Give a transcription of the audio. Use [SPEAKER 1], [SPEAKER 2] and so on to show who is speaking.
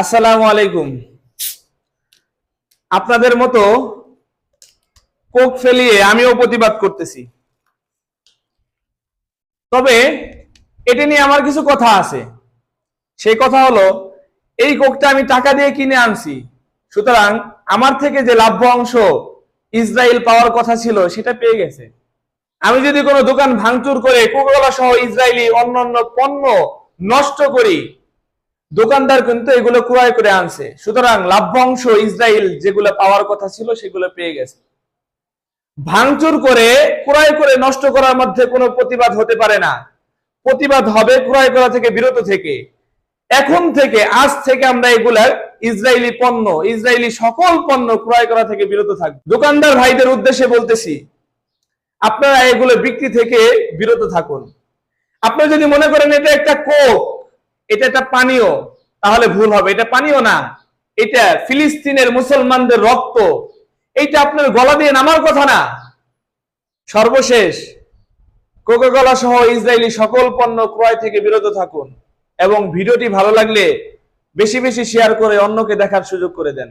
[SPEAKER 1] আসসালামু আলাইকুম। আপনাদের মতো কোক ফেলিয়ে আমিও প্রতিবাদ করতেছি। তবে এটা নিয়ে আমার কিছু কথা আছে। সেই কথা হলো, এই কোকটা আমি টাকা দিয়ে কিনে আনছি। সুতরাং আমার থেকে যে লাভ্য অংশ ইসরায়েল পাওয়ার কথা ছিল, সেটা পেয়ে গেছে। আমি যদি কোনো দোকান ভাঙচুর করে কোকাকোলা সহ ইসরায়েলি অন্যান্য পণ্য নষ্ট করি দোকানদার কিন্তু এগুলো ক্রয় করে আনছে। সুতরাং লাভ্যাংশ ইসরায়েল যেগুলো পাওয়ার কথা ছিল, সেগুলো পেয়ে গেছে। ভাঙচুর করে, ক্রয় করে নষ্ট করার মধ্যে কোনো প্রতিবাদ হতে পারে না। প্রতিবাদ হবে ক্রয় করা থেকে বিরত থেকে। এখন থেকে, আজ থেকে আমরা এগুলার ইসরায়েলি পণ্য ইসরায়েলি সকল পণ্য ক্রয় করা থেকে বিরত থাকব। দোকানদার ভাইদের উদ্দেশ্যে বলতেছি, আপনারা এগুলো বিক্রি থেকে বিরত থাকুন। আপনি যদি মনে করেন এটা একটা কোক এটা একটা পানীয়, তাহলে ভুল হবে। এটা পানীয় না, এটা ফিলিস্তিনের মুসলমানদের রক্ত। এইটা আপনার গলা দিয়ে নামার কথা না। সর্বশেষ কোকাকলা সহ ইসরায়েলি সকল পণ্য ক্রয় থেকে বিরত থাকুন এবং ভিডিওটি ভালো লাগলে বেশি বেশি শেয়ার করে অন্যকে দেখার সুযোগ করে দেন।